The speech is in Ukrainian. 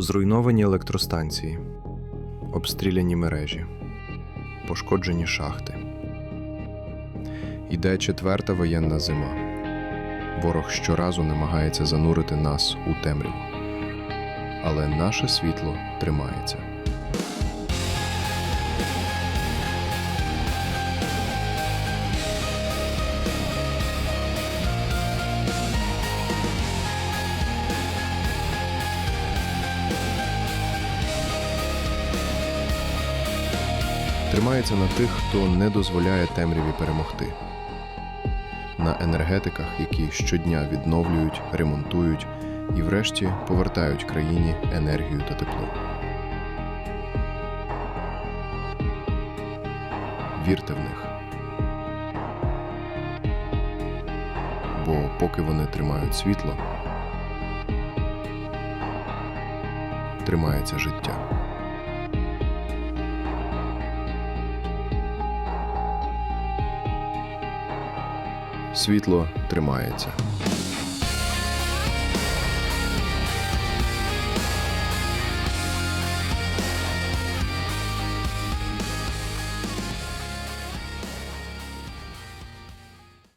Зруйновані електростанції, обстріляні мережі, пошкоджені шахти. Іде четверта воєнна зима. Ворог щоразу намагається занурити нас у темряву. Але наше світло тримається. Тримається на тих, хто не дозволяє темряві перемогти. На енергетиках, які щодня відновлюють, ремонтують і, врешті, повертають країні енергію та тепло. Вірте в них. Бо поки вони тримають світло, тримається життя. Світло тримається.